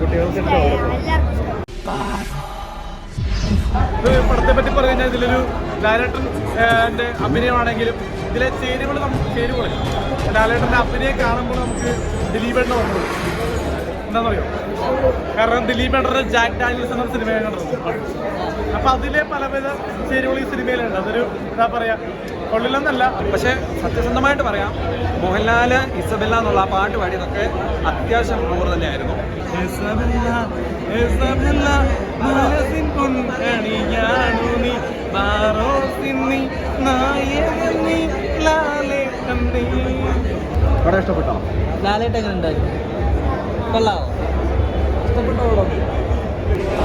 കുട്ടികൾക്ക് പടത്തെ പറ്റി പറഞ്ഞു കഴിഞ്ഞാൽ ഇതിലൊരു ഡയറക്ടറിന്റെ അഭിനയമാണെങ്കിലും ഇതിലെ ചേരുവകൾ നമുക്ക് ചേരുവകൾ ലാലേട്ടന്റെ അഭിനയം കാണുമ്പോൾ നമുക്ക് ദിലീപേട്ടനെ വന്നത് എന്താണെന്നറിയോ? കാരണം ദിലീപേട്ടന്റെ ജാക്ക് ഡാനിയൽസ് എന്ന സിനിമ കണ്ടത്. അപ്പൊ അതിലെ പലവിധ ചേരുവകൾ ഈ സിനിമയിലുണ്ട്. അതൊരു എന്താ പറയാ കൊള്ളില്ലെന്നല്ല പക്ഷെ സത്യസന്ധമായിട്ട് പറയാം മോഹൻലാൽ ഇസബെല്ല എന്നുള്ള ആ പാട്ട് പാടിയതൊക്കെ അത്യാവശ്യം കൂറ് തന്നെയായിരുന്നു. ഇസബെല്ല, ഇസബെല്ല, മനസ്സിൻ പൊൻകണിയാണു നീ, മാറോസിൻ നീ, നായകൻ നീ, ലാലേട്ടൻ നീ. പടം ഇഷ്ടപ്പെട്ടോ? ലാലേട്ട് എങ്ങനെ ഉണ്ടായിരുന്നു കൊള്ളാവോ? ഇഷ്ടപ്പെട്ടോ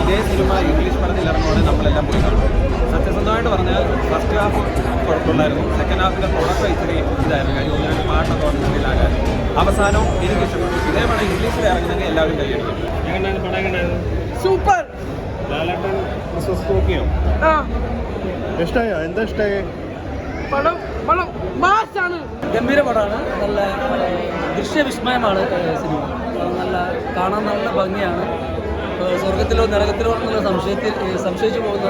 ഇതേ സിനിമ ഇംഗ്ലീഷ് പടത്തിൽ ഇറങ്ങുകൊണ്ട് നമ്മളെല്ലാം പോയി കാണും. സത്യസന്ധമായിട്ട് പറഞ്ഞാൽ ഫസ്റ്റ് ഹാഫ് കുഴപ്പമില്ലായിരുന്നു സെക്കൻഡ് ഹാഫിന്റെ തുടക്കം ഇച്ചിരി ഇതായിരുന്നു. കാര്യം രണ്ട് പാട്ടൊക്കെ വന്നിട്ടുണ്ടാകാൻ അവസാനവും എനിക്ക് ഇഷ്ടപ്പെട്ടു. ഇതേപോലെ ഇംഗ്ലീഷിൽ ഇറങ്ങുന്നെങ്കിൽ എല്ലാവരും കൈയടിക്കും എങ്ങനെയാണ് പടം സൂപ്പർ. ലാലേട്ടൻ മിസ്സസ് ടോക്കിയോ ആ. ഇഷ്ടമായോ എന്താ ഇഷ്ടമായി പടം പടം മാസാണ് ഗംഭീര പടമാണ്. നല്ല ദൃശ്യവിസ്മയമാണ് വിസ്മയമാണ് സിനിമ. നല്ല കാണാൻ നല്ല ഭംഗിയാണ്. സ്വർഗത്തിലോ നരകത്തിലോ എന്നുള്ള സംശയത്തിൽ സംശയിച്ചു പോകുന്ന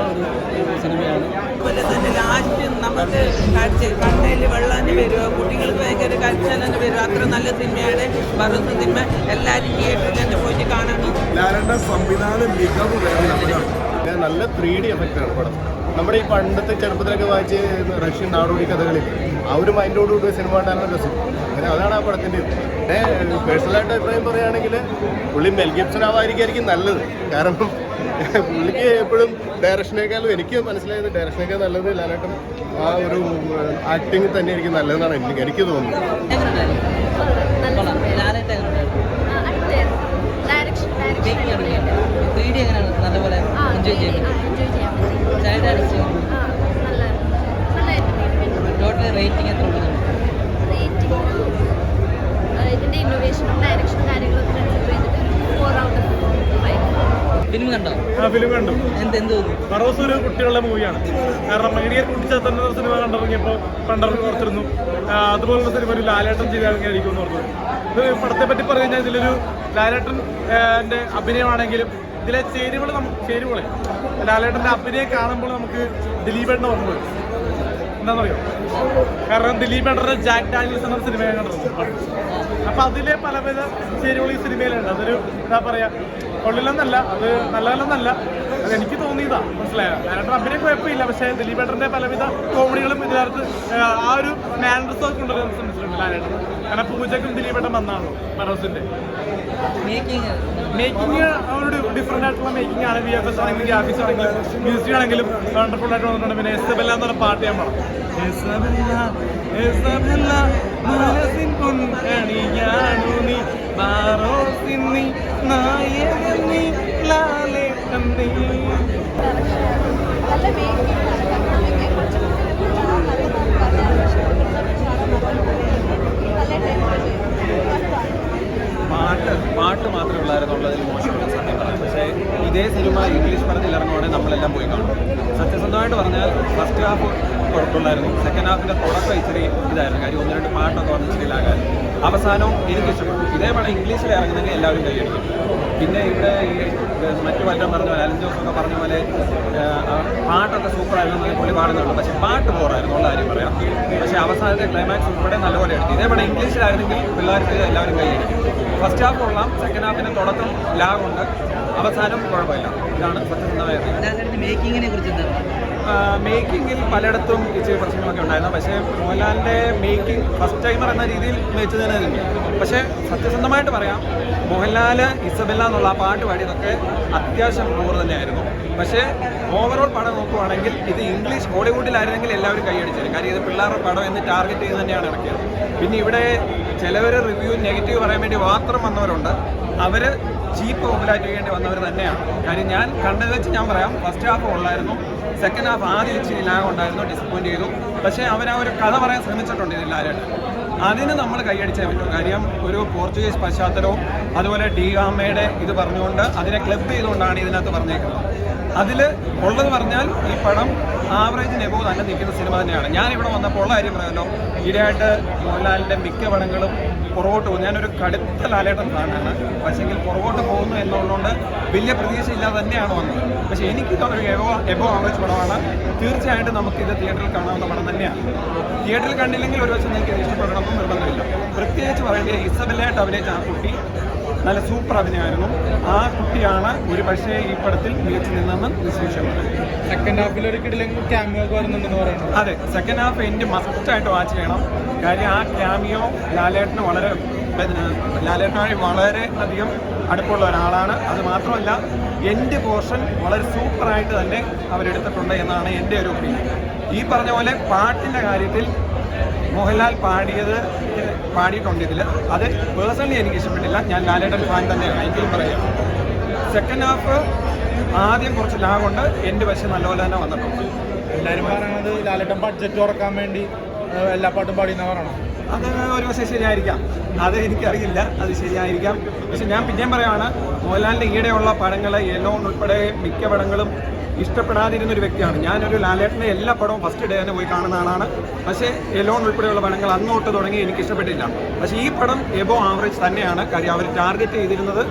ഒരു സിനിമയാണ്. അതുപോലെ തന്നെ ലാസ്റ്റ് നമുക്ക് കാഴ്ച കണ്ണയിൽ വെള്ളം വരുമോ കുട്ടികൾക്ക് ഭയങ്കര കാഴ്ച വരുക അത്ര നല്ല സിനിമയാണ്. ഭരത് സിനിമ എല്ലാവരും തിയേറ്ററിൽ തന്നെ പോയിട്ട് കാണണം. സംവിധാനം മികവ് നല്ല ത്രീ ഡി എഫക്റ്റ് ആണ് പടം നമ്മുടെ ഈ പണ്ടത്തെ ചെറുപ്പത്തിലൊക്കെ വായിച്ച് റഷ്യൻ നാടോടി കഥകളിൽ ആ ഒരു മൈൻഡോടുകൂടി സിനിമ കാണാനുള്ള രസം. അങ്ങനെ അതാണ് ആ പടത്തിന്റെ പിന്നെ പേഴ്സണലായിട്ട് അഭിപ്രായം പറയുകയാണെങ്കിൽ പുള്ളി മെൽ ഗിബ്സൺ ആവാതിരിക്കും നല്ലത്. കാരണം പുള്ളിക്ക് എപ്പോഴും ഡയറക്ഷനേക്കാളും എനിക്ക് മനസ്സിലായത് ഡയറക്ഷനേക്കാൾ നല്ലത് ലാലേട്ടൻ ആ ഒരു ആക്ടിങ് തന്നെ ആയിരിക്കും നല്ലതെന്നാണ് എനിക്ക് എനിക്ക് തോന്നുന്നത്. ഉണ്ടായിരുന്നു ലാലേട്ട് ഉണ്ടായിരുന്നു ഡയറക്ഷൻ ഡയറക്ഷൻ ഡി എങ്ങനെയാണ് നല്ലപോലെ എൻജോയ് ചെയ്യാൻ ചൈൽഡ് അടിച്ച് ടോട്ടൽ റേറ്റിംഗ് എത്ര ഇതിന്റെ ഇന്നോവേഷനും ഡയറക്ഷനും കാര്യങ്ങളൊക്കെ കൺസിഡർ ചെയ്തിട്ട് ഫോർ ഔട്ട് ഫിലിം കണ്ടോ? ആ ഫിലിം കണ്ടു. എന്ത് എന്ത് തോന്നി? ഫറോസ് ഒരു കുട്ടികളുടെ മൂവിയാണ്. കാരണം മീഡിയ കുട്ടിച്ചേർത്തുന്ന സിനിമ കണ്ടിറങ്ങിയപ്പോൾ പണ്ടർക്ക് ഓർത്തിരുന്നു. അതുപോലുള്ള സിനിമ ഒരു ലാലേട്ടൻ ചെയ്തായിരിക്കും എന്ന് ഓർത്തു ഇത് പടത്തെ പറ്റി പറഞ്ഞു കഴിഞ്ഞാൽ ഇതിലൊരു ലാലേട്ടൻ അഭിനയമാണെങ്കിലും ഇതിലെ ചേരുവകൾ നമുക്ക് ചേരുവകളെ. ലാലേട്ടന്റെ അഭിനയം കാണുമ്പോൾ നമുക്ക് ദിലീപേട്ടനെ ഓർമ്മ വരും. എന്താണെന്നറിയോ? കാരണം ദിലീപേട്ടന്റെ ജാക്ക് ഡാനിയൽസ് എന്ന സിനിമ ഞാൻ കണ്ടിട്ടുണ്ട് അപ്പൊ അതിലെ പലവിധ ചേരുവകൾ ഈ സിനിമയിലുണ്ട്. അതൊരു എന്താ പറയാ കൊള്ളില്ലെന്നല്ല അത് നല്ലതല്ലെന്നല്ല. അത് എനിക്ക് തോന്നിയതാ. മനസ്സിലായോ? ലാലേട്ടൻ അഭിനയം കുഴപ്പമില്ല. പക്ഷേ ദിലീപേട്ടന്റെ പലവിധ കോമഡികളും ഇതിനകത്ത് ആ, ആ ഒരു മാനറസ് ഒക്കെ ഉണ്ടല്ലോ ശ്രമിച്ചിട്ടുണ്ട് ലാലേട്ടൻ കാരണം പൂജക്കും ദിലീപേട്ടൻ വന്നാണോ ഫറോസിന്റെ? മേക്കിംഗ് മേക്കിംഗ് ഒരു ഡിഫറെന്റ് ആയിട്ടുള്ള മേക്കിംഗ് ആണ് വി എഫ് എസ് ആണെങ്കിലും ഗ്രാഫിക്സ് ആണെങ്കിലും മ്യൂസിക് ആണെങ്കിലും വണ്ടർഫുൾ ആയിട്ട് വന്നിട്ടുണ്ട്. പിന്നെ എസ്തബെല്ല എന്ന് പറഞ്ഞ പാട്ട് ഞാൻ പാടാം. എസ്തബെല്ല, എസ്തബെല്ല, മനസ്സിൻ പൊൻകണിയാണു നീ, മാറോസിൻ നീ, നായകൻ നീ, ലാലേട്ടൻ നീ. നല്ല മേക്കിംഗ് പാട്ട് പാട്ട് മാത്രമേ ഉള്ളായിരുന്നുള്ളതിൽ മോശമില്ല സത്യം പറയാം പക്ഷേ ഇതേ സിനിമ ഇംഗ്ലീഷ് പടത്തിൽ ഇറങ്ങുവാണെങ്കിൽ നമ്മളെല്ലാം പോയി കാണും സത്യസന്ധമായിട്ട് പറഞ്ഞാൽ ഫസ്റ്റ് ഹാഫ് കുഴപ്പമില്ലായിരുന്നു സെക്കൻഡ് ഹാഫിന്റെ തുടക്കം ഇച്ചിരി ഇതായിരുന്നു കാര്യം ഒന്ന് രണ്ട് പാട്ടൊക്കെ വന്ന് ഇച്ചിരി ലാകാൻ അവസാനവും എനിക്ക് ഇഷ്ടപ്പെട്ടു ഇതേ പടം ഇംഗ്ലീഷിൽ ഇറങ്ങുന്നെങ്കിൽ എല്ലാവരും കൈയടിക്കും പിന്നെ ഇവിടെ ഈ മറ്റു പലരും പറഞ്ഞ പോലെ അലൻ ജോസൊക്കെ പറഞ്ഞ പോലെ പാട്ടൊക്കെ സൂപ്പറായിരുന്നു എന്നൊക്കെ പുള്ളി പാടുന്നുള്ളൂ പക്ഷെ പാട്ട് പോറായിരുന്നു ഉള്ള കാര്യം പറയാം. പക്ഷേ അവസാനത്തെ ക്ലൈമാക്സ് ഉൾപ്പെടെ നല്ലപോലെ എടുത്തു ഇതേ പടം ഇംഗ്ലീഷിലായിരുന്നെങ്കിൽ പിള്ളേർക്ക് എല്ലാവരും കൈയടിക്കും ഫസ്റ്റ് ഹാഫ് കൊള്ളാം സെക്കൻഡ് ഹാഫിന് തുടക്കം ലാഗുണ്ട്. അവസാനം കുഴപ്പമില്ല. ഇതാണ് സത്യസന്ധമായ. മേക്കിങ്ങിനെ കുറിച്ച് എന്താ മേക്കിങ്ങിൽ പലയിടത്തും ഇച്ചിരി പ്രശ്നങ്ങളൊക്കെ ഉണ്ടായിരുന്നു. പക്ഷേ മോഹൻലാലിന്റെ മേക്കിംഗ് ഫസ്റ്റ് ടൈമർ എന്ന രീതിയിൽ മേച്ചത് തന്നെ പക്ഷേ സത്യസന്ധമായിട്ട് പറയാം മോഹൻലാൽ ഇസബെല്ല എന്നുള്ള ആ പാട്ട് പാടിയതൊക്കെ അത്യാവശ്യം ഓവർ തന്നെയായിരുന്നു. പക്ഷേ ഓവറോൾ പടം നോക്കുവാണെങ്കിൽ ഇത് ഇംഗ്ലീഷ് ഹോളിവുഡിലായിരുന്നെങ്കിൽ എല്ലാവരും കൈയടിച്ചത് കാര്യം ഇത് പിള്ളേരുടെ പടം എന്ന് ടാർഗറ്റ് ചെയ്ത് തന്നെയാണ് ഇറക്കിയത്. പിന്നെ ഇവിടെ ചിലവർ റിവ്യൂ നെഗറ്റീവ് പറയാൻ വേണ്ടി മാത്രം വന്നവരുണ്ട്. അവർ ചീപ്പ് ഓപ്പറേറ്റ് ചെയ്യേണ്ടി വന്നവർ തന്നെയാണ്. കാര്യം ഞാൻ കണ്ടത് വെച്ച് ഞാൻ പറയാം ഫസ്റ്റ് ഹാഫ് ഉള്ളായിരുന്നു സെക്കൻഡ് ഹാഫ് ആദ്യം ഇച്ചിരി ലാഗ് ഉണ്ടായിരുന്നു ഡിസപ്പോയിന്റ് ചെയ്തു. പക്ഷേ അവർ ആ ഒരു കഥ പറയാൻ ശ്രമിച്ചിട്ടുണ്ട് ഇതിലാരായിട്ട്. അതിന് നമ്മൾ കൈയടിച്ചേ പറ്റും. കാര്യം ഒരു പോർച്ചുഗീസ് പശ്ചാത്തലവും അതുപോലെ ഡി ഗാമയുടെ ഇത് പറഞ്ഞുകൊണ്ട് അതിനെ ക്ലബ് ചെയ്തുകൊണ്ടാണ് ഇതിനകത്ത് പറഞ്ഞേക്കുന്നത്. അതിൽ ഉള്ളതെന്ന് പറഞ്ഞാൽ ഈ പടം ആവറേജിന് എബോ തന്നെ നിൽക്കുന്ന സിനിമ തന്നെയാണ്. ഞാൻ ഇവിടെ വന്നപ്പോൾ ഉള്ള കാര്യം പറയാമല്ലോ ഈയിടെയായിട്ട് മോഹൻലാലിന്റെ മിക്ക പടങ്ങളും പുറകോട്ട് പോകും ഞാനൊരു കടുത്ത ലാലേട്ടൻ ഫാനാണ്. പക്ഷേങ്കിൽ പുറകോട്ട് പോകുന്നു എന്നുള്ളതുകൊണ്ട് വലിയ പ്രതീക്ഷയില്ലാതെ തന്നെയാണ് വന്നത്. പക്ഷേ എനിക്ക് ഒരു എബോ എബോ ആവറേജ് പടമാണ്. തീർച്ചയായിട്ടും നമുക്കിത് തിയേറ്ററിൽ കാണാവുന്ന പടം തന്നെയാണ്. തിയേറ്ററിൽ കണ്ടില്ലെങ്കിൽ ഒരു വശം ഇഷ്ടപ്പെടണമെന്നും ഇഷ്ടപ്പെടണമെന്ന് നിർബന്ധമില്ല. പ്രത്യേകിച്ച് പറയേണ്ടത് ഇസബലായിട്ട് അഭിനയിച്ച ആ കുട്ടി നല്ല സൂപ്പർ അഭിനയമായിരുന്നു. ആ കുട്ടിയാണ് ഒരു പക്ഷേ ഈ പടത്തിൽ മികച്ചു നിന്നെന്ന് നിശ്ചയിച്ചുള്ളത് സെക്കൻഡ് ഹാഫിൽ ഒരു അതെ സെക്കൻഡ് ഹാഫ് എന്റെ മസ്റ്റായിട്ട് വാച്ച് ചെയ്യണം. കാര്യം ആ ക്യാമിയോ ലാലേട്ടന് വളരെ ലാലേട്ടനായി വളരെ അധികം അടുപ്പമുള്ള ഒരാളാണ്. അത് മാത്രമല്ല എന്റെ പോർഷൻ വളരെ സൂപ്പറായിട്ട് തന്നെ അവരെടുത്തിട്ടുണ്ട് എന്നാണ് എന്റെ ഒരു ഒപ്പീനിയൻ ഈ പറഞ്ഞ പോലെ പാട്ടിന്റെ കാര്യത്തിൽ മോഹൻലാൽ പാടിയത് പാടിയിട്ടുണ്ട് ഇതിൽ അത് പേഴ്സണലി എനിക്ക് ഇഷ്ടപ്പെട്ടില്ല. ഞാൻ ലാലേട്ടൻ ഫാൻ തന്നെയാണ് എങ്കിലും പറയാം. സെക്കൻഡ് ഹാഫ് ആദ്യം കുറച്ച് ലാഗുണ്ട് എന്റെ വശം നല്ലപോലെ തന്നെ വന്നിട്ടുണ്ട്. എല്ലാവരും പറയുന്നത് ലാലേട്ടൻ ബഡ്ജറ്റ് ഉറക്കാൻ വേണ്ടി എല്ലാ പാട്ടും പാടിയെന്ന് പറയണം അത് ഒരു പക്ഷേ ശരിയായിരിക്കാം. അത് എനിക്കറിയില്ല. അത് ശരിയായിരിക്കാം. പക്ഷെ ഞാൻ പിന്നെയും പറയുകയാണ് മോഹൻലാലിന്റെ ഈടെയുള്ള പടങ്ങൾ യെല്ലോൺ ഉൾപ്പെടെ മിക്ക പടങ്ങളും ഇഷ്ടപ്പെടാതിരുന്ന ഒരു വ്യക്തിയാണ്. ഞാനൊരു ലാലേട്ടന്റെ എല്ലാ പടവും ഫസ്റ്റ് ഡേ തന്നെ പോയി കാണുന്ന ആളാണ്. പക്ഷേ എലോൺ ഉൾപ്പെടെയുള്ള പടങ്ങൾ അന്നോട്ട് തുടങ്ങി എനിക്ക് ഇഷ്ടപ്പെട്ടില്ല പക്ഷേ ഈ പടം എബോ ആവറേജ് തന്നെയാണ്. കാര്യം അവർ ടാർഗറ്റ് ചെയ്തിരുന്നത്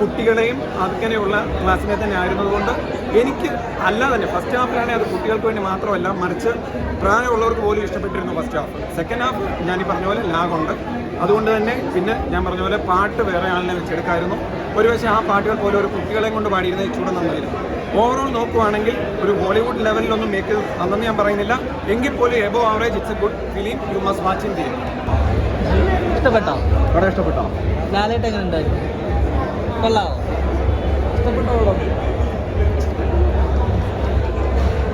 കുട്ടികളെയും അങ്ങനെയുള്ള ക്ലാസ്സിനെ തന്നെ ആയിരുന്നതുകൊണ്ട് എനിക്ക് അല്ല തന്നെ ഫസ്റ്റ് ഹാഫിലാണെങ്കിൽ അത് കുട്ടികൾക്ക് വേണ്ടി മാത്രമല്ല മറിച്ച് പ്രായമുള്ളവർക്ക് പോലും ഇഷ്ടപ്പെട്ടിരുന്നു ഫസ്റ്റ് ഹാഫ് സെക്കൻഡ് ഹാഫ് ഞാൻ ഈ പറഞ്ഞ പോലെ ലാഗുണ്ട്. അതുകൊണ്ട് തന്നെ പിന്നെ ഞാൻ പറഞ്ഞ പോലെ പാട്ട് വേറെ ആളിനെ വെച്ചെടുക്കായിരുന്നു. ഒരു പക്ഷേ ആ പാട്ടുകൾ പോലെ ഒരു കുട്ടികളെ കൊണ്ട് പാടിയിരുന്നത് ചൂട് നന്നായിരുന്നു. ഓവറോൾ നോക്കുവാണെങ്കിൽ ഒരു ഹോളിവുഡ് ലെവലിലൊന്നും മേക്ക് അന്നെന്ന് ഞാൻ പറയുന്നില്ല. എങ്കിൽ പോലും above average it's a good film you must watching in ഇഷ്ടപ്പെട്ടോ? വളരെ ഇഷ്ടപ്പെട്ടോ? ലാലേട്ട് എങ്ങനെ ഉണ്ടായിരുന്നു? കൊള്ളാവോ? ഇഷ്ടപ്പെട്ടോ?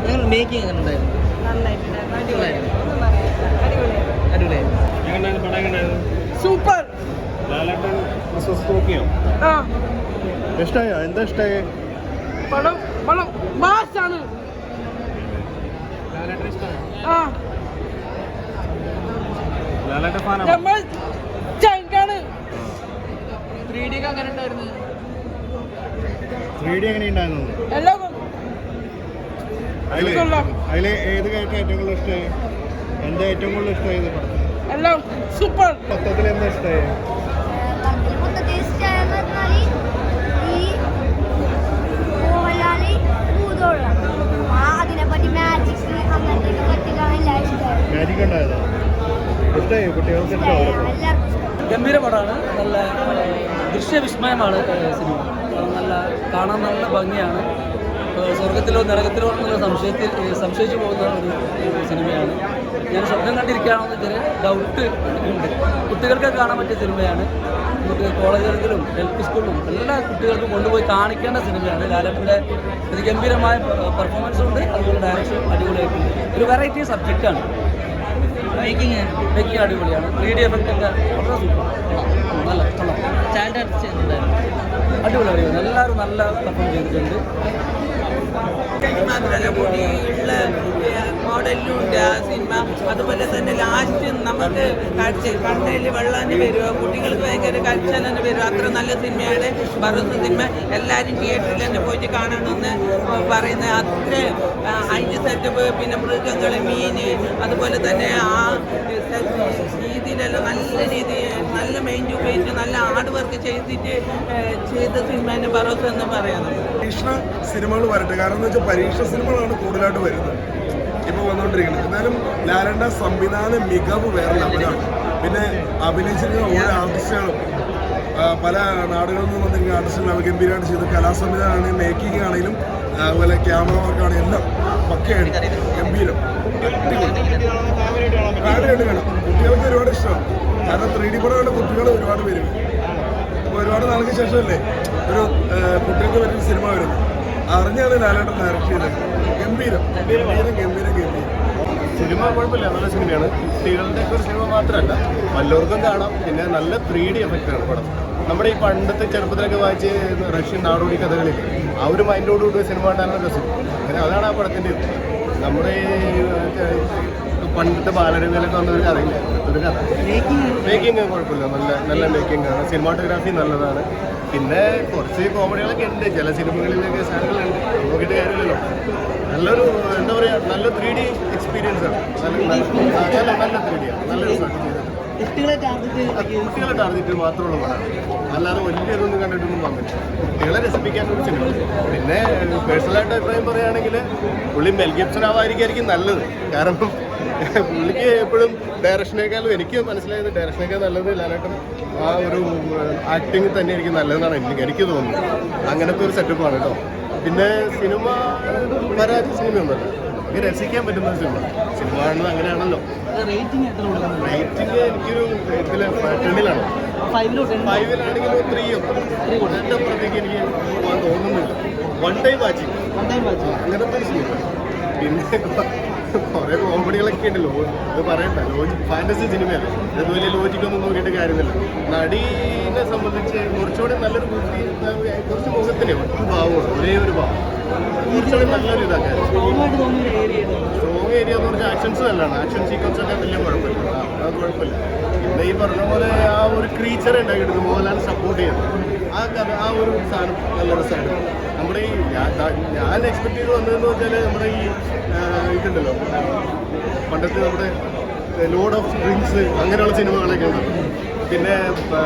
നിങ്ങൾ മേക്കിംഗ് എങ്ങനെ ഉണ്ടായിരുന്നു? അടിപൊളിയായിരുന്നു സൂപ്പർ. ലാലേട്ടൻ ഇഷ്ടമായോ എന്താ ഇഷ്ടമായി പടം പടം മാസാണ് ആ. നമ്മൾ ചങ്കാണ് ത്രീ ഡി അങ്ങനെ ഉണ്ടായിരുന്നു. ത്രീ ഡി എങ്ങനെ ഉണ്ടായിരുന്നു? എല്ലാം അതിൽ. അതിൽ ഏത് ഏറ്റവും കൂടുതൽ ഇഷ്ടമായി? എന്താ ഏറ്റവും കൂടുതൽ ഇഷ്ടമായത് എല്ലാം സൂപ്പർ. മൊത്തത്തിൽ എന്താ ഇഷ്ടമായി അതിനെപ്പറ്റി മാജിക് അങ്ങനത്തെ പറ്റിയിട്ടാണ് എല്ലാം ഇഷ്ടമായത് ഗംഭീര പടമാണ്. നല്ല ദൃശ്യവിസ്മയമാണ് സിനിമ. നല്ല കാണാൻ നല്ല ഭംഗിയാണ്. സ്വർഗത്തിലോ നരകത്തിലോ എന്നുള്ള സംശയത്തിൽ സംശയിച്ചു പോകുന്ന ഒരു ഒരു സിനിമയാണ്. ഞാൻ സ്വപ്നം കണ്ടിരിക്കുകയാണെന്ന് ചെറിയ ഡൗട്ട് ഉണ്ട്. കുട്ടികൾക്ക് കാണാൻ പറ്റിയ സിനിമയാണ്. നമുക്ക് കോളേജുകളിലും എൽ പി സ്കൂളിലും എല്ലാ കുട്ടികൾക്കും കൊണ്ടുപോയി കാണിക്കേണ്ട സിനിമയാണ്. ലാലപ്പിയുടെ ഗംഭീരമായ പെർഫോമൻസ് ഉണ്ട്. അതുപോലെ ഡയറക്ഷനും അടിപൊളിയായിട്ടുണ്ട്. ഒരു വെറൈറ്റി സബ്ജക്റ്റാണ് മേക്കിംഗ് മേക്കിംഗ് അടിപൊളിയാണ്. ത്രീ ഡി എഫക്റ്റ് ഒക്കെ വളരെ സൂപ്പർ നല്ല കൊള്ളാം. സ്റ്റാൻഡേർഡ് അടിപൊളി അടിപൊളി എല്ലാവരും നല്ല പെർഫോം ചെയ്തിട്ടുണ്ട്. മാത്രമല്ല കൂടിയുള്ള മോഡലിലും ഉണ്ട് ആ സിനിമ അതുപോലെ തന്നെ ലാസ്റ്റ് നമുക്ക് കാഴ്ച കണ്ണയിൽ വെള്ളാന് വരും കുട്ടികൾക്ക് ഭയങ്കര കാഴ്ചാലെന്ന് വരും അത്ര നല്ല സിനിമയാണ് ബറൂസ് സിനിമ എല്ലാവരും തിയേറ്ററിൽ തന്നെ പോയിട്ട് കാണണമെന്ന് പറയുന്നത് അത്ര അതിന്റെ സെറ്റപ്പ് പിന്നെ മൃഗങ്ങൾ മീൻ അതുപോലെ തന്നെ ആ രീതിയിലെല്ലാം നല്ല രീതി നല്ല മൈൻഡ് ഉപയോഗിച്ച് നല്ല ഹാർഡ് വർക്ക് ചെയ്തിട്ട് ചെയ്ത സിനിമേനെ ബറോസ് എന്ന് പറയുന്നത് പരീക്ഷണ സിനിമകൾ വരട്ടെ. കാരണം എന്ന് വെച്ചാൽ പരീക്ഷണ സിനിമകളാണ് കൂടുതലായിട്ട് വരുന്നത്. ഇപ്പോൾ വന്നുകൊണ്ടിരിക്കുന്നത് എന്നാലും ലാലണ്ട സംവിധാന മികവ് വേറെ ലെവലാണ്. പിന്നെ അഭിനയിച്ചിരിക്കുന്ന ഓരോ ആർട്ടിസ്റ്റുകളും പല നാടുകളിൽ നിന്ന് വന്നിരിക്കുന്ന ആർട്ടിസ്റ്റുകൾ ഗംഭീരമായിട്ട് ചെയ്ത് കലാസംവിധാനമാണെങ്കിലും മേക്കിംഗ് ആണെങ്കിലും അതുപോലെ ക്യാമറ വർക്കാണെങ്കിലും എല്ലാം പക്കയാണ് ഗംഭീരം. ഫാമിലിയായിട്ട് കാണാം. കുട്ടികൾക്ക് ഒരുപാട് ഇഷ്ടമാണ്. കാരണം ത്രീ ഡി പടങ്ങളുടെ കുട്ടികൾ ഒരുപാട് പേര് ഒരുപാട് നാൾക്ക് ശേഷമല്ലേ? ഒരു കുട്ടികൾക്ക് പറ്റിയ സിനിമ വരുന്നു. അറിഞ്ഞാണ് ലാലേട്ടൻ ഡയറക്ട് ചെയ്തത്. ഗംഭീരം. ഗംഭീരം ഗംഭീരം സിനിമ കുഴപ്പമില്ല. നല്ല സിനിമയാണ്. കുട്ടികളുടെ ഒരു സിനിമ മാത്രമല്ല. വല്ലവർക്കും കാണാം. പിന്നെ നല്ല ത്രീ ഡി എഫക്റ്റാണ് പടം. നമ്മുടെ ഈ പണ്ടത്തെ ചെറുപ്പത്തിലൊക്കെ വായിച്ച് റഷ്യൻ നാടോടി കഥകളിൽ ആ ഒരു മൈൻഡോടുകൂടി സിനിമ കാണാനുള്ള രസം. അതാണ് ആ പടത്തിന്റെ. നമ്മുടെ ഈ പണ്ടത്തെ ബാലരമയിലൊക്കെ വന്ന ഒരു കഥയില്ല? ഒരു കഥ. മേക്കിംഗ് കുഴപ്പമില്ല. നല്ല നല്ല മേക്കിംഗ് ആണ്. സിനിമാറ്റോഗ്രാഫി നല്ലതാണ്. പിന്നെ കുറച്ച് കോമഡികളൊക്കെ ഉണ്ട്. ചില സിനിമകളിലൊക്കെ സാധനങ്ങളുണ്ട് നോക്കിയിട്ട് കാര്യമില്ലല്ലോ. നല്ലൊരു എന്താ പറയുക നല്ല ത്രീ ഡി എക്സ്പീരിയൻസ് ആണ്. നല്ല നല്ല നല്ല ത്രീ ഡി ആണ്. നല്ല ചെയ്തിട്ടുണ്ട് കുട്ടികളെ ടാർഗറ്റ് മാത്രമുള്ള പടമാണ് അല്ലാതെ വലിയതൊന്നും കണ്ടിട്ടൊന്നും വന്നില്ല കുട്ടികളെ രസിപ്പിക്കാൻ ഒരു സിനിമ പിന്നെ പേഴ്സണലായിട്ട് അഭിപ്രായം പറയുകയാണെങ്കിൽ പുള്ളി മെൽഗിപ്സൺ ആവാതിരിക്കും നല്ലത്. കാരണം പുള്ളിക്ക് എപ്പോഴും ഡയറക്ഷനേക്കാളും എനിക്ക് മനസ്സിലായത് ഡയറക്ഷനേക്കാൾ നല്ലത് ലാലേട്ടൻ ആ ഒരു ആക്ടിങ് തന്നെ എനിക്ക് നല്ലതെന്നാണ് എനിക്ക് എനിക്ക് തോന്നുന്നത്. അങ്ങനത്തെ ഒരു സെറ്റപ്പാണ് കേട്ടോ. പിന്നെ സിനിമ വരാത്ത സിനിമയൊന്നുമല്ല. എനിക്ക് രസിക്കാൻ പറ്റുന്ന ഒരു സിനിമ. സിനിമ കാണുന്നത് അങ്ങനെയാണല്ലോ. റേറ്റിംഗ് എനിക്കൊരു ഇതിൽ ടെൻ ഫൈവിലാണെങ്കിലും ത്രീയോ എന്റെ അപ്പുറത്തേക്ക് എനിക്ക് പോകാൻ തോന്നുന്നില്ല. വൺ ടൈം വാച്ചിങ് അങ്ങനത്തെ സിനിമ. പിന്നെ കുറേ കോമഡികളൊക്കെ ഉണ്ട്. ഉണ്ടല്ലോ അത് പറയണ്ട. ലോജിക് ഫാന്റസി സിനിമയല്ലേ അത് വലിയ ലോജിക്കൊന്നും നോക്കിയിട്ട് കാര്യമില്ല. നടീനെ സംബന്ധിച്ച് കുറച്ചുകൂടി നല്ലൊരു കുറച്ച് മുഖത്തിന് ഒരു ഭാവമാണ് ഒരേ ഒരു ഭാവം. കുറച്ചുകൂടി നല്ലൊരു ഏരിയ സ്ട്രോങ് ഏരിയ എന്ന് പറഞ്ഞാൽ ആക്ഷൻസ് നല്ലതാണ്. ആക്ഷൻ സീക്വൻസ് ഒക്കെ വലിയ കുഴപ്പമില്ല. അത് കുഴപ്പമില്ല. പിന്നെ ഈ പറഞ്ഞ പോലെ ആ ഒരു ക്രീച്ചർ ഉണ്ടാക്കിയെടുക്കും മോഹൻലാൽ സപ്പോർട്ട് ചെയ്യുന്നത്. ആ കഥ ആ ഒരു സാധനം നല്ല രസമായിരുന്നു നമ്മുടെ ഈ ഞാൻ എക്സ്പെക്ട് ചെയ്ത് വന്നതെന്ന് വെച്ചാൽ നമ്മുടെ ഈ ഇതുണ്ടല്ലോ. പണ്ടത്തെ നമ്മുടെ ലോഡ് ഓഫ് ഡ്രിങ്ക്സ് അങ്ങനെയുള്ള സിനിമകളൊക്കെ ഉണ്ട് പിന്നെ ആ,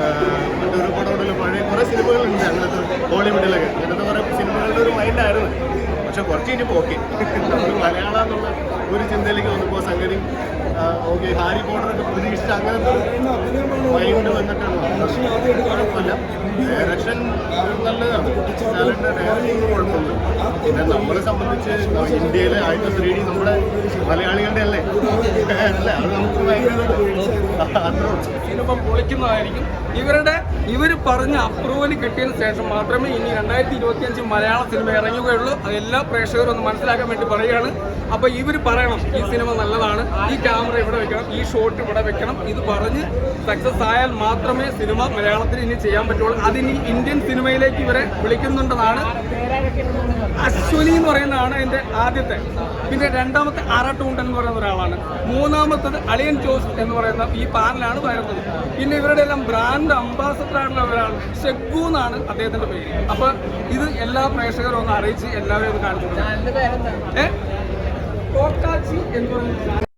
മറ്റൊരു പടമുണ്ടല്ലോ പഴയ കുറേ സിനിമകളുണ്ട്. അങ്ങനത്തെ ഹോളിവുഡിലൊക്കെ അങ്ങനത്തെ കുറേ സിനിമകളുടെ ഒരു മൈൻഡായിരുന്നു പക്ഷെ കുറച്ച് കഴിഞ്ഞപ്പോൾ ഓക്കെ നമ്മൾ മലയാളം എന്നുള്ള ഒരു ചിന്തയിലേക്ക് വന്നപ്പോൾ സംഗതി ഓക്കെ ഹാരി പോട്ടറൊക്കെ പ്രതീക്ഷിച്ച് അങ്ങനത്തെ മൈൻഡ് വന്നിട്ടുള്ള ഡയറക്ഷൻ നല്ലതാണ് പിന്നെ നമ്മളെ സംബന്ധിച്ച് ഇന്ത്യയിലെ ആദ്യത്തെ ത്രീ ഡി നമ്മുടെ മലയാളികളുടെ അല്ലേ അല്ല? അത് നമുക്ക് ഭയങ്കര. സിനിമ പൊളിക്കുന്നതായിരിക്കും. ഇവരുടെ ഇവർ പറഞ്ഞ അപ്രൂവൽ കിട്ടിയതിന് ശേഷം മാത്രമേ ഇനി രണ്ടായിരത്തി ഇരുപത്തി അഞ്ച് മലയാള സിനിമ ഇറങ്ങുകയുള്ളൂ. എല്ലാ പ്രേക്ഷകരും ഒന്ന് മനസ്സിലാക്കാൻ വേണ്ടി പറയുകയാണ്. അപ്പോൾ ഇവർ പറയണം ഈ സിനിമ നല്ലതാണ്. ഈ ക്യാമറ ഇവിടെ വെക്കണം ഈ ഷോട്ട് ഇവിടെ വെക്കണം. ഇത് പറഞ്ഞ് സക്സസ് ആയാൽ മാത്രമേ സിനിമ മലയാളത്തിൽ ഇനി ചെയ്യാൻ പറ്റുള്ളൂ. അതിനി ഇന്ത്യൻ സിനിമയിലേക്ക് ഇവരെ വിളിക്കുന്നുണ്ടെന്നാണ് അശ്വനി എന്ന് പറയുന്നതാണ് എന്റെ ആദ്യത്തെ. പിന്നെ രണ്ടാമത്തെ ആറാട്ടുണ്ടൻ എന്ന് പറയുന്ന ഒരാളാണ്. മൂന്നാമത്തത് അളിയൻ ജോസ് എന്ന് പറയുന്ന ഈ പാനലാണ് വരുന്നത്. പിന്നെ ഇവരുടെ എല്ലാം ബ്രാൻഡ് അംബാസഡർ ആയിട്ടുള്ള ഒരാൾ ഷെഗു എന്നാണ് അദ്ദേഹത്തിന്റെ പേര്. അപ്പൊ ഇത് എല്ലാ പ്രേക്ഷകരും ഒന്ന് അറിയിച്ച് എല്ലാവരും ഒന്ന് കാണിച്ചു ഏഹ് കോക്കാച്ചി എന്ന് പറയുന്ന